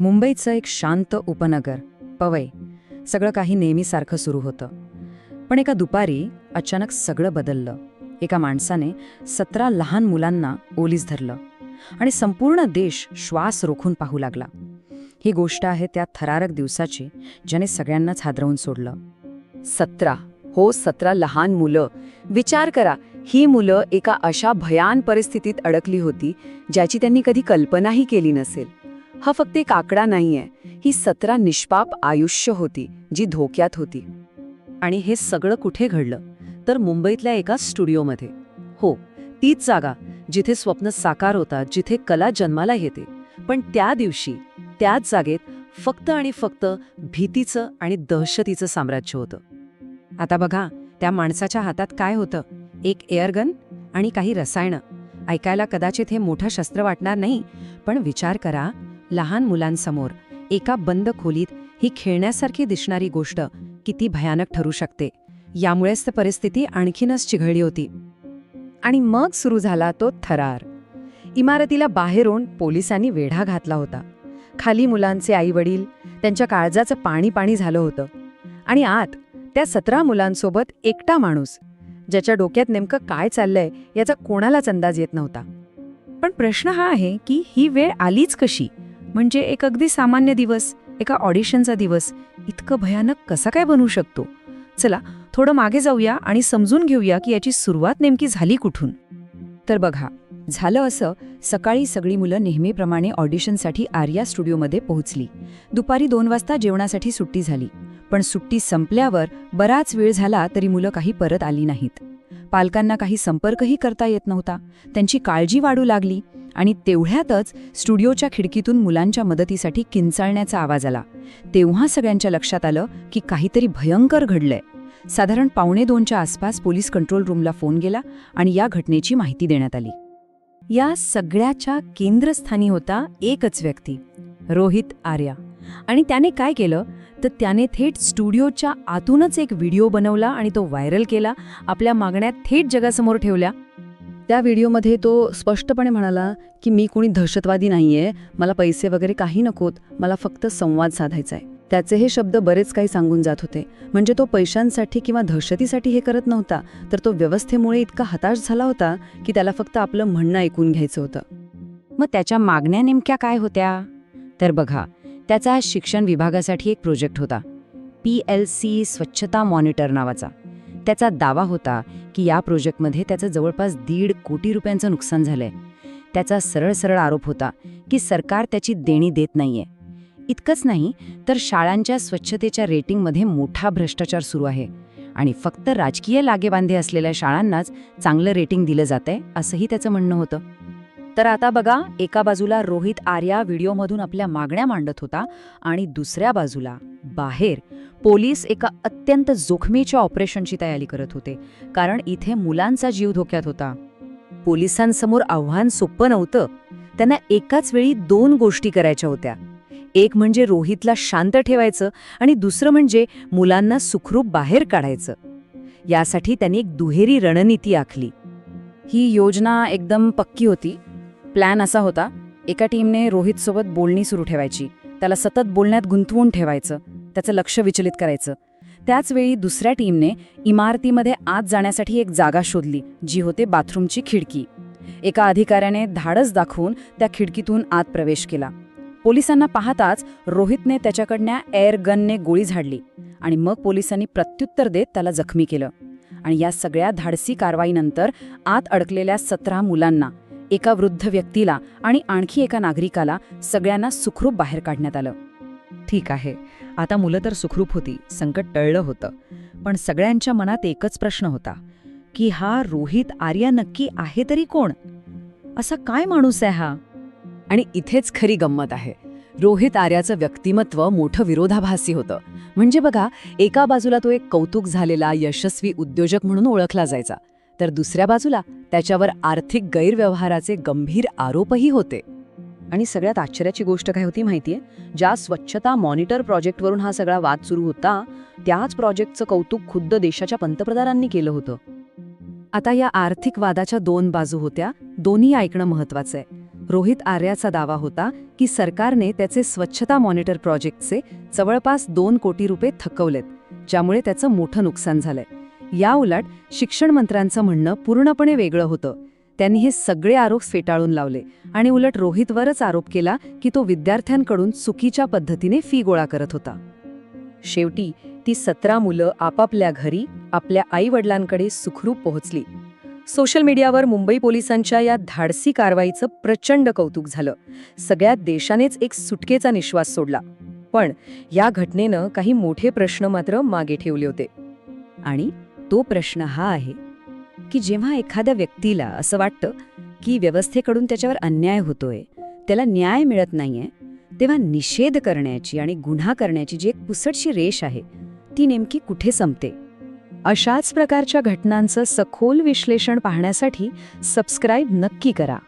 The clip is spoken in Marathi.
मुंबईचं एक शांत उपनगर पवई. सगळं काही नेहमीसारखं सुरू होतं. पण एका दुपारी अचानक सगळं बदललं. एका माणसाने सतरा लहान मुलांना ओलीस धरलं आणि संपूर्ण देश श्वास रोखून पाहू लागला. ही गोष्ट आहे त्या थरारक दिवसाची ज्याने सगळ्यांनाच हादरवून सोडलं. सतरा. हो सतरा लहान मुलं. विचार करा ही मुलं एका अशा भयान परिस्थितीत अडकली होती ज्याची त्यांनी कधी कल्पनाही केली नसेल. हा फक्त एक आकडा नाहीये. ही सतरा निष्पाप आयुष्य होती जी धोक्यात होती. आणि हे सगळं कुठे घडलं? तर मुंबईतल्या एका स्टुडिओमध्ये. हो तीच जागा जिथे स्वप्न साकार होतात जिथे कला जन्माला येते. पण त्या दिवशी त्याच जागेत फक्त आणि फक्त भीतीचं आणि दहशतीचं साम्राज्य होतं. आता बघा त्या माणसाच्या हातात काय होतं? एक एअरगन आणि काही रसायनं. ऐकायला कदाचित हे मोठं शस्त्र वाटणार नाही पण विचार करा लहान मुलांसमोर एका बंद खोलीत ही खेळण्यासारखी दिसणारी गोष्ट किती भयानक ठरू शकते. यामुळेच तर परिस्थिती आणखीनच चिघळली होती. आणि मग सुरू झाला तो थरार. इमारतीला बाहेरून पोलिसांनी वेढा घातला होता. खाली मुलांचे आईवडील त्यांच्या काळजाचं पाणी पाणी झालं होतं. आणि आत त्या सतरा मुलांसोबत एकटा माणूस ज्याच्या डोक्यात नेमकं काय चाललंय याचा कोणालाच अंदाज येत नव्हता. पण प्रश्न हा आहे की ही वेळ आलीच कशी? म्हणजे एक अगदी सामान्य दिवस एका ऑडिशनचा दिवस. इतकं भयानक कसा काय बनू शकतो? चला थोडं मागे जाऊया आणि समजून घेऊया की याची सुरुवात नेमकी झाली कुठून. तर बघा झालं असं सकाळी सगळी मुलं नेहमीप्रमाणे ऑडिशनसाठी आर्या स्टुडिओमध्ये पोहोचली. दुपारी दोन वाजता जेवणासाठी सुट्टी झाली. पण सुट्टी संपल्यावर बराच वेळ झाला तरी मुलं काही परत आली नाहीत. पालकांना काही संपर्कही करता येत नव्हता. त्यांची काळजी वाढू लागली. आणि तेवढ्यातच स्टुडिओच्या खिडकीतून मुलांच्या मदतीसाठी किंचाळण्याचा आवाज आला. तेव्हा सगळ्यांच्या लक्षात आलं की काहीतरी भयंकर घडलंय. साधारण पावणे दोनच्या आसपास पोलीस कंट्रोल रूमला फोन गेला आणि या घटनेची माहिती देण्यात आली. या सगळ्याच्या केंद्रस्थानी होता एकच व्यक्ती रोहित आर्या. आणि त्याने काय केलं? तर त्याने थेट स्टुडिओच्या आतूनच एक व्हिडिओ बनवला आणि तो व्हायरल केला आपल्या मागण्या थेट जगासमोर ठेवल्या त्या व्हिडिओमध्ये तो स्पष्टपणे म्हणाला की मी कोणी दहशतवादी नाहीये मला पैसे वगैरे काही नकोत मला फक्त संवाद साधायचा आहे त्याचे हे शब्द बरेच काही सांगून जात होते. म्हणजे तो पैशांसाठी किंवा दहशतीसाठी हे करत नव्हता तर तो व्यवस्थेमुळे इतका हताश झाला होता की त्याला फक्त आपलं म्हणणं ऐकून घ्यायचं होतं. मग त्याच्या मागण्या नेमक्या काय होत्या? तर बघा त्याचा शिक्षण विभागासाठी एक प्रोजेक्ट होता. पी एल सी स्वच्छता मॉनिटर नावाचा. त्याचा दावा होता की या प्रोजेक्टमध्ये त्याचं जवळपास दीड कोटी रुपयांचं नुकसान झालंय. त्याचा सरळ सरळ आरोप होता की सरकार त्याची देणी देत नाहीये. इतकंच नाही तर शाळांच्या स्वच्छतेच्या रेटिंगमध्ये मोठा भ्रष्टाचार सुरू आहे आणि फक्त राजकीय लागेबांधे असलेल्या शाळांनाच चांगलं रेटिंग दिलं जातंय असंही त्याचं म्हणणं होतं. तर आता बघा एका बाजूला रोहित आर्या व्हिडिओमधून आपल्या मागण्या मांडत होता आणि दुसऱ्या बाजूला बाहेर पोलीस एका अत्यंत जोखमीच्या ऑपरेशनची तयारी करत होते कारण इथे मुलांचा जीव धोक्यात होता. पोलिसांसमोर आव्हान सोपं नव्हतं. त्यांना एकाच वेळी दोन गोष्टी करायच्या होत्या. एक म्हणजे रोहितला शांत ठेवायचं आणि दुसरं म्हणजे मुलांना सुखरूप बाहेर काढायचं. यासाठी त्यांनी एक दुहेरी रणनीती आखली. ही योजना एकदम पक्की होती. प्लॅन असा होता एका टीमने रोहितसोबत बोलणी सुरू ठेवायची. त्याला सतत बोलण्यात गुंतवून ठेवायचं त्याचं लक्ष विचलित करायचं. त्याचवेळी दुसऱ्या टीमने इमारतीमध्ये आत जाण्यासाठी एक जागा शोधली जी होते बाथरूमची खिडकी. एका अधिकाऱ्याने धाडस दाखवून त्या खिडकीतून आत प्रवेश केला. पोलिसांना पाहताच रोहितने त्याच्याकडनं एअर गनने गोळी झाडली आणि मग पोलिसांनी प्रत्युत्तर देत त्याला जखमी केलं. आणि या सगळ्या धाडसी कारवाईनंतर आत अडकलेल्या सतरा मुलांना एका वृद्ध व्यक्तीला आणि आणखी एका नागरिकाला सगळ्यांना सुखरूप बाहेर काढण्यात आलं. ठीक आहे आता मुलं तर सुखरूप होती संकट टळलं होतं पण सगळ्यांच्या मनात एकच प्रश्न होता की हा रोहित आर्या नक्की आहे तरी कोण? असा काय माणूस आहे हा? आणि इथेच खरी गंमत आहे. रोहित आर्याचं व्यक्तिमत्व मोठं विरोधाभासी होतं. म्हणजे बघा एका बाजूला तो एक कौतुक झालेला यशस्वी उद्योजक म्हणून ओळखला जायचा. तर दुसऱ्या बाजूला त्याच्यावर आर्थिक गैरव्यवहाराचे गंभीर आरोपही होते. आणि सगळ्यात आश्चर्याची गोष्ट काय होती माहितीये? ज्या स्वच्छता मॉनिटर प्रोजेक्टवरून हा सगळा वाद सुरू होता त्याच प्रोजेक्टचं कौतुक खुद्द देशाच्या पंतप्रधानांनी केलं होतं. आता या आर्थिक वादाच्या दोन बाजू होत्या दोन्ही ऐकणं महत्वाचं आहे रोहित आर्याचा दावा होता की सरकारने त्याचे स्वच्छता मॉनिटर प्रोजेक्टचे जवळपास दोन कोटी रुपये थकवलेत ज्यामुळे त्याचं मोठं नुकसान झालंय. या उलट शिक्षण मंत्र्यांचं म्हणणं पूर्णपणे वेगळं होतं. त्यांनी हे सगळे आरोप फेटाळून लावले आणि उलट रोहितवरच आरोप केला की तो विद्यार्थ्यांकडून चुकीच्या पद्धतीने फी गोळा करत होता. शेवटी ती सतरा मुलं आपापल्या घरी आपल्या आईवडिलांकडे सुखरूप पोहोचली. सोशल मीडियावर मुंबई पोलिसांच्या या धाडसी कारवाईचं प्रचंड कौतुक झालं. सगळ्या देशानेच एक सुटकेचा निश्वास सोडला. पण या घटनेनं काही मोठे प्रश्न मात्र मागे ठेवले होते. आणि तो प्रश्न हा आहे की जेव्हा एखाद्या व्यक्तीला असं वाटतं की व्यवस्थेकडून त्याच्यावर अन्याय होतोय त्याला न्याय मिळत नाहीये तेव्हा निषेध करण्याची आणि गुन्हा करण्याची जी एक पुसटशी रेष आहे ती नेमकी कुठे संपते? अशाच प्रकारच्या घटनांचं सखोल विश्लेषण पाहण्यासाठी सबस्क्राईब नक्की करा.